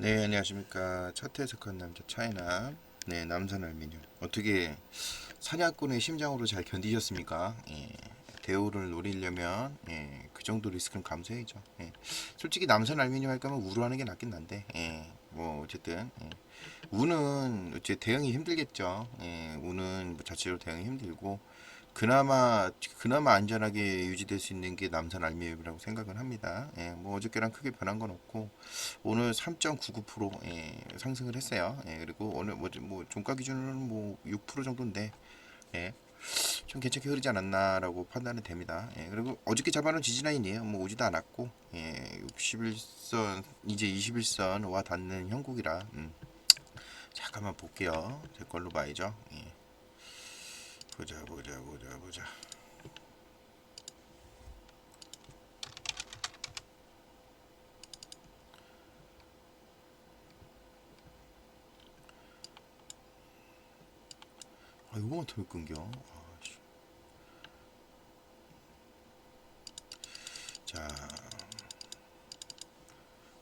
네, 안녕하십니까. 첫 해석한 남자 차이나. 네, 남산 알미늄. 어떻게 사냥꾼의 심장으로 잘 견디셨습니까? 예, 대우를 노리려면 예, 그 정도 리스크는 감수해야죠. 예. 솔직히 남산 알미늄 할 거면 우로 하는 게 낫긴 한데, 예, 뭐 어쨌든 예. 우는 어째 대응이 힘들겠죠. 예, 우는 뭐 자체로 대응이 힘들고 그나마 그나마 안전하게 유지될 수 있는 게 남산 알미늄이라고 생각을 합니다. 예, 뭐 어저께랑 크게 변한 건 없고 오늘 3.99% 예, 상승을 했어요. 예, 그리고 오늘 뭐, 뭐 종가 기준으로는 뭐 6% 정도인데 예, 좀 괜찮게 흐르지 않았나라고 판단이 됩니다. 예, 그리고 어저께 잡아놓은 지지라인이에요. 뭐 오지도 않았고 예, 61선 이제 21선 와 닿는 형국이라 음. 잠깐만 볼게요. 제 걸로 봐야죠. 예. 보자 보자 보자 보자. 아 이거만 덜 끊겨. 아씨. 자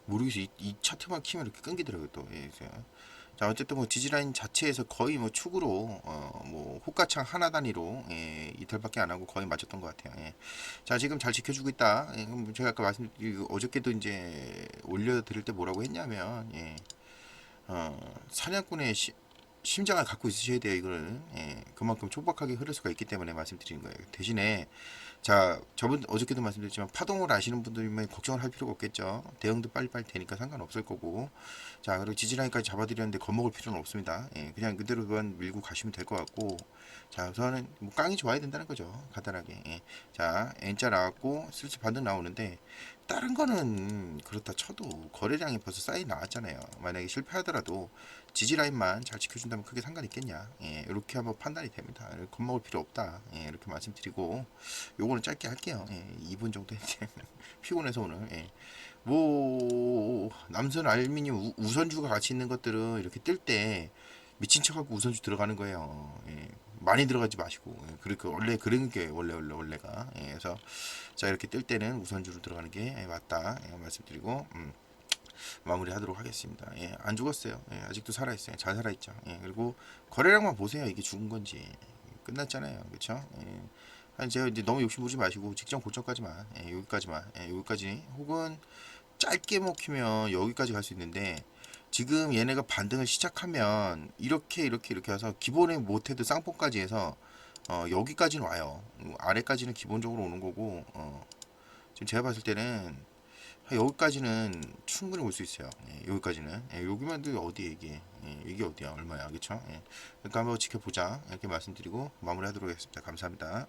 모르겠어 이, 이 차트만 키면 이렇게 끊기더라고요 또. 예. 자 어쨌든 뭐 지지라인 자체에서 거의 뭐 축으로 어 뭐 호가창 하나 단위로 예, 이탈밖에 안 하고 거의 맞췄던 것 같아요. 예. 자 지금 잘 지켜주고 있다. 예, 제가 아까 말씀 이- 어저께도 이제 올려드릴 때 뭐라고 했냐면 예, 어, 사냥꾼의 시, 심장을 갖고 있으셔야 돼요 이거를 예, 그만큼 촉박하게 흐를 수가 있기 때문에 말씀드리는 거예요. 대신에 자 저번 어저께도 말씀드렸지만 파동을 아시는 분들이면 걱정을 할 필요가 없겠죠. 대응도 빨리빨리 되니까 상관없을 거고 자 그리고 지지라인까지 잡아드렸는데 겁먹을 필요는 없습니다. 예, 그냥 그대로만 밀고 가시면 될 것 같고 자 우선은 뭐 깡이 좋아야 된다는 거죠 간단하게 예. 자 N자 나왔고 슬슬 반등 나오는데 다른 거는 그렇다 쳐도 거래량이 벌써 쌓이 나왔잖아요. 만약에 실패하더라도 지지라인만 잘 지켜준다면 크게 상관 있겠냐? 예, 이렇게 한번 판단이 됩니다. 겁먹을 필요 없다. 예, 이렇게 말씀드리고 요거는 짧게 할게요. 예, 2분 정도 이제 피곤해서 오늘 예. 뭐 남선 알미늄 우- 우선주가 같이 있는 것들은 이렇게 뜰 때 미친 척하고 우선주 들어가는 거예요. 예, 많이 들어가지 마시고 예, 그러니까 원래 그런 게 원래 원래 원래가 예, 그래서 자 이렇게 뜰 때는 우선주로 들어가는 게 예, 맞다 예, 말씀드리고 음, 마무리하도록 하겠습니다. 예, 안 죽었어요. 예, 아직도 살아 있어요. 잘 살아 있죠. 예, 그리고 거래량만 보세요. 이게 죽은 건지 끝났잖아요. 그렇죠? 예. 아니 제가 이제 너무 욕심 부리지 마시고 직전 고점까지만 예, 여기까지만 예, 여기까지 혹은 짧게 먹히면 여기까지 갈 수 있는데 지금 얘네가 반등을 시작하면 이렇게 이렇게 이렇게 해서 기본에 못해도 쌍봉까지 해서 어, 여기까지는 와요. 음, 아래까지는 기본적으로 오는 거고 어, 지금 제가 봤을 때는 한 여기까지는 충분히 올 수 있어요. 예, 여기까지는 예, 여기만 도 어디에 이게 예, 이게 어디야 얼마야 그렇죠? 예, 그러니까 한번 지켜보자 이렇게 말씀드리고 마무리하도록 하겠습니다. 감사합니다.